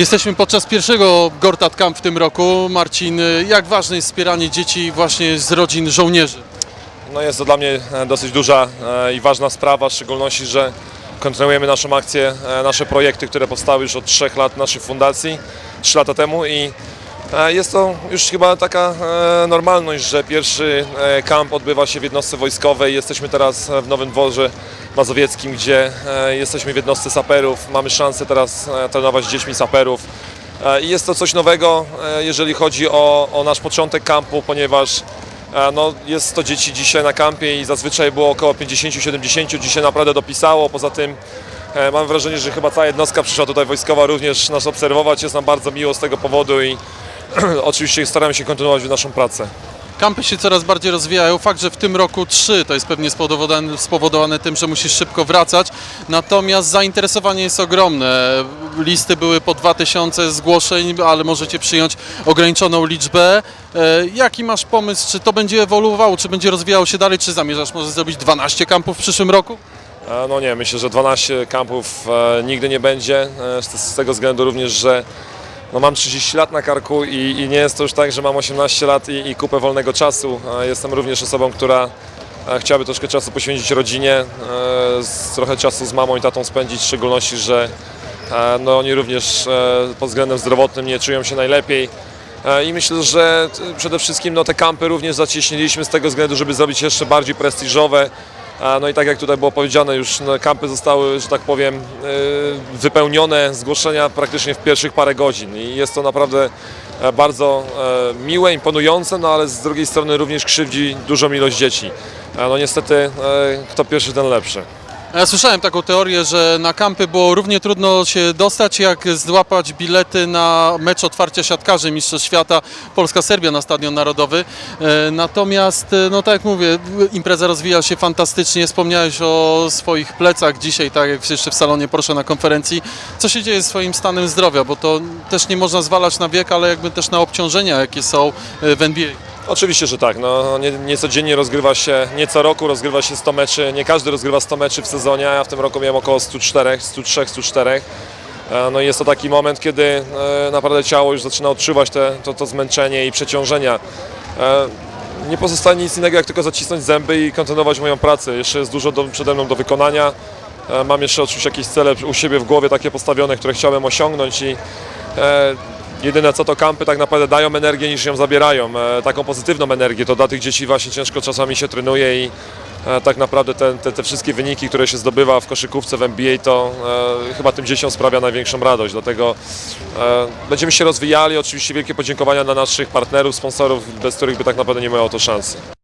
Jesteśmy podczas pierwszego Gortat Camp w tym roku. Marcin, jak ważne jest wspieranie dzieci właśnie z rodzin żołnierzy? No jest to dla mnie e, dosyć duża e, i ważna sprawa, w szczególności, że kontynuujemy naszą akcję, e, nasze projekty, które powstały już od trzech lat naszych fundacji, trzy lata temu i jest to już chyba taka e, normalność, że pierwszy e, kamp odbywa się w jednostce wojskowej. Jesteśmy teraz w Nowym Dworze Mazowieckim, gdzie e, jesteśmy w jednostce saperów. Mamy szansę teraz e, trenować z dziećmi saperów. E, I jest to coś nowego, e, jeżeli chodzi o, o nasz początek kampu, ponieważ E, No, jest 100 dzieci dzisiaj na kampie i zazwyczaj było około 50-70. Dzisiaj naprawdę dopisało. Poza tym e, mam wrażenie, że chyba cała jednostka przyszła tutaj wojskowa również nas obserwować. Jest nam bardzo miło z tego powodu i oczywiście staramy się kontynuować naszą pracę. Kampy się coraz bardziej rozwijają. Fakt, że w tym roku trzy to jest pewnie spowodowane, spowodowane tym, że musisz szybko wracać. Natomiast zainteresowanie jest ogromne. Listy były po 2000 zgłoszeń, ale możecie przyjąć ograniczoną liczbę. E, Jaki masz pomysł? Czy to będzie ewoluowało, czy będzie rozwijało się dalej, czy zamierzasz może zrobić 12 kampów w przyszłym roku? E, No nie, myślę, że 12 kampów e, nigdy nie będzie. e, Z, z tego względu również, że no mam 30 lat na karku i, i nie jest to już tak, że mam 18 lat i, i kupę wolnego czasu. E, Jestem również osobą, która e, chciałaby troszkę czasu poświęcić rodzinie, e, trochę czasu z mamą i tatą spędzić, w szczególności, że no, oni również pod względem zdrowotnym nie czują się najlepiej. E, I myślę, że t- przede wszystkim no, te kampy również zacieśniliśmy z tego względu, żeby zrobić jeszcze bardziej prestiżowe. E, No i tak jak tutaj było powiedziane, już no, kampy zostały, że tak powiem, e, wypełnione, zgłoszenia praktycznie w pierwszych parę godzin. I jest to naprawdę e, bardzo e, miłe, imponujące, no ale z drugiej strony również krzywdzi dużą ilość dzieci. E, No niestety, e, kto pierwszy, ten lepszy. Ja słyszałem taką teorię, że na kampy było równie trudno się dostać, jak złapać bilety na mecz otwarcia siatkarzy Mistrzostw Świata Polska-Serbia na Stadion Narodowy. E, Natomiast, e, no tak jak mówię, impreza rozwija się fantastycznie. Wspomniałeś o swoich plecach dzisiaj, tak jak jeszcze w salonie proszę na konferencji. Co się dzieje z swoim stanem zdrowia? Bo to też nie można zwalać na wiek, ale jakby też na obciążenia, jakie są e, w NBA. Oczywiście, że tak. No, nie, nie codziennie rozgrywa się, nie co roku rozgrywa się 100 meczy. Nie każdy rozgrywa 100 meczy w sezonie, ja w tym roku miałem około 104, 103, 104. E, No i jest to taki moment, kiedy e, naprawdę ciało już zaczyna odczuwać te, to, to zmęczenie i przeciążenia. E, Nie pozostaje nic innego, jak tylko zacisnąć zęby i kontynuować moją pracę. Jeszcze jest dużo do, przede mną do wykonania. E, Mam jeszcze oczywiście jakieś cele u siebie w głowie takie postawione, które chciałem osiągnąć i Jedyne co to kampy tak naprawdę dają energię niż ją zabierają. E, taką pozytywną energię. To dla tych dzieci właśnie ciężko czasami się trenuje i e, tak naprawdę te, te, te wszystkie wyniki, które się zdobywa w koszykówce w NBA, to e, chyba tym dzieciom sprawia największą radość. Dlatego e, będziemy się rozwijali. Oczywiście wielkie podziękowania dla naszych partnerów, sponsorów, bez których by tak naprawdę nie miało to szansy.